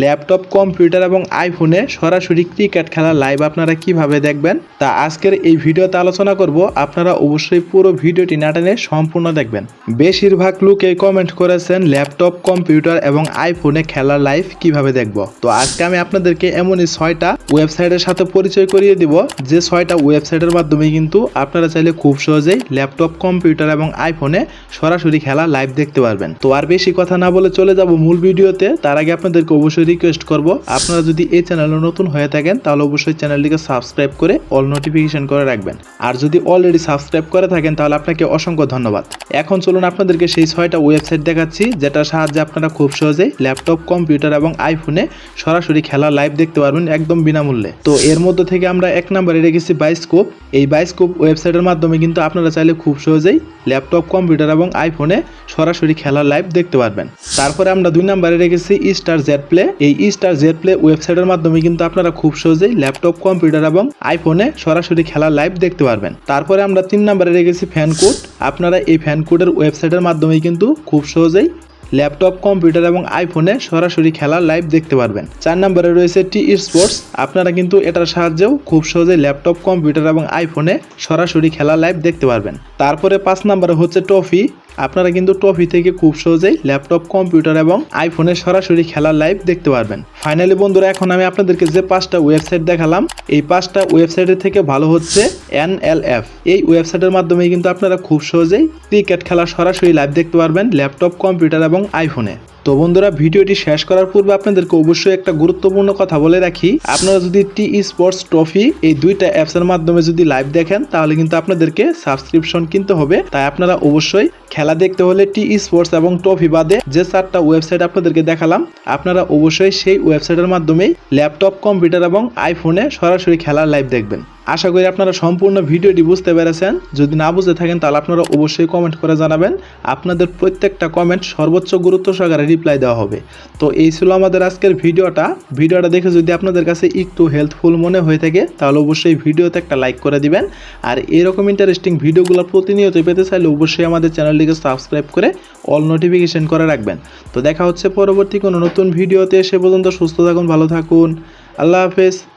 Laptop, computer এবং আইফোনে সরাসরি ক্রিকেট খেলা লাইভ আপনারা কীভাবে দেখবেন তা আজকের এই ভিডিওতে আলোচনা করব। আপনারা অবশ্যই পুরো ভিডিওটি না টেনে সম্পূর্ণ দেখবেন। বেশিরভাগ লোকে কমেন্ট করেছেন ল্যাপটপ, কম্পিউটার এবং আইফোনে খেলা লাইভ কীভাবে দেখব। তো আজকে আমি আপনাদেরকে এমনই ছয়টা ওয়েবসাইটের সাথে পরিচয় করিয়ে দিব। যে ছয়টা ওয়েবসাইটের মাধ্যমে কিন্তু আপনারা চাইলে খুব সহজেই ল্যাপটপ, কম্পিউটার এবং আইফোনে সরাসরি খেলা লাইভ দেখতে পারবেন। তো আর বেশি কথা না বলে চলে যাব মূল ভিডিওতে। তার আগে আপনাদেরকে অবশ্যই রিকোয়েস্ট করব। আপনারা যদি এই চ্যানেলে নতুন হয়ে থাকেন, তাহলে অবশ্যই চ্যানেলটিকে সাবস্ক্রাইব করে অল নোটিফিকেশন করে রাখবেন। আর যদি অলরেডি সাবস্ক্রাইব করে থাকেন, তাহলে আপনাকে অসংখ্য ধন্যবাদ। এখন চলুন আপনাদেরকে সেই ছয়টা ওয়েবসাইট দেখাচ্ছি, যেটার সাহায্যে আপনারা খুব সহজেই ল্যাপটপ কম্পিউটার এবং আইফোনে সরাসরি খেলা লাইভ দেখতে পারবেন একদম বিনামূল্যে। তো এর মধ্যে থেকে আমরা এক নম্বরে রেখেছি বাইস্কোপ এই বাইস্কোপ ওয়েবসাইটের মাধ্যমে কিন্তু আপনারা চাইলে খুব সহজেই ল্যাপটপ কম্পিউটার এবং আইফোনে সরাসরি খেলা লাইভ দেখতে পারবেন। তারপরে আমরা দুই নম্বরে রেখেছি স্টার জেড প্লে এই স্টার জেড প্লে ওয়েবসাইটের মাধ্যমে কিন্তু আপনারা খুব সহজেই ল্যাপটপ কম্পিউটার এবং আইফোনে সরাসরি খেলা লাইভ দেখতে পারবেন। তারপরে আমরা তিন নম্বরে রেখেছি ফ্যান কোড আপনারা এই ফ্যান কোডের ওয়েবসাইটের মাধ্যমে কিন্তু খুব সহজেই ল্যাপটপ, কম্পিউটার এবং আইফোনে সরাসরি খেলা লাইভ দেখতে পারবেন। চার নম্বরে রয়েছে টি স্পোর্টস আপনারা কিন্তু এটার সাহায্যেও খুব সহজে ল্যাপটপ, কম্পিউটার এবং আইফোনে সরাসরি খেলা লাইভ দেখতে পারবেন। তারপরে পাঁচ নম্বরে হচ্ছে টফি আপনারা কিন্তু ট্রফি থেকে খুব সহজেই ল্যাপটপ, কম্পিউটার এবং আইফোনে সরাসরি খেলার লাইভ দেখতে পারবেন। ফাইনালি বন্ধুরা, এখন আমি আপনাদেরকে যে পাঁচটা ওয়েবসাইট দেখালাম, এই পাঁচটা ওয়েবসাইটের থেকে ভালো হচ্ছে এন এল এফ এই ওয়েবসাইটের মাধ্যমে কিন্তু আপনারা খুব সহজেই ক্রিকেট খেলা সরাসরি লাইভ দেখতে পারবেন, ল্যাপটপ, কম্পিউটার এবং আইফোনে। তো বন্ধুরা, ভিডিওটি শেষ করার পূর্বে আপনাদেরকে অবশ্যই একটা গুরুত্বপূর্ণ কথা বলে রাখি। আপনারা যদি টি স্পোর্টস ট্রফি এই দুইটা অ্যাপসের মাধ্যমে যদি লাইভ দেখেন, তাহলে কিন্তু আপনাদেরকে সাবস্ক্রিপশন কিনতে হবে। তাই আপনারা অবশ্যই খেলা দেখতে হলে টি স্পোর্টস এবং ট্রফি বাদে যে চারটা ওয়েবসাইট আপনাদেরকে দেখালাম, আপনারা অবশ্যই সেই ওয়েবসাইটের মাধ্যমেই ল্যাপটপ, কম্পিউটার এবং আইফোনে সরাসরি খেলা লাইভ দেখবেন। আশা করি আপনারা সম্পূর্ণ ভিডিওটি বুঝতে পেরেছেন। যদি না বুঝতে থাকেন, তাহলে আপনারা অবশ্যই কমেন্ট করে জানাবেন। আপনাদের প্রত্যেকটা কমেন্ট সর্বোচ্চ গুরুত্ব সহকারে রিপ্লাই দেওয়া হবে। তো এই ছিল আমাদের আজকের ভিডিওটা। ভিডিওটা দেখে যদি আপনাদের কাছে একটু হেল্পফুল মনে হয়ে থাকে, তাহলে অবশ্যই ভিডিওতে একটা লাইক করে দিবেন। আর এরকম ইন্টারেস্টিং ভিডিওগুলো প্রতিনিয়ত পেতে চাইলে অবশ্যই আমাদের চ্যানেলটিকে সাবস্ক্রাইব করে অল নোটিফিকেশন করে রাখবেন। তো দেখা হচ্ছে পরবর্তী কোনো নতুন ভিডিওতে। সে পর্যন্ত সুস্থ থাকুন, ভালো থাকুন। আল্লাহ হাফেজ।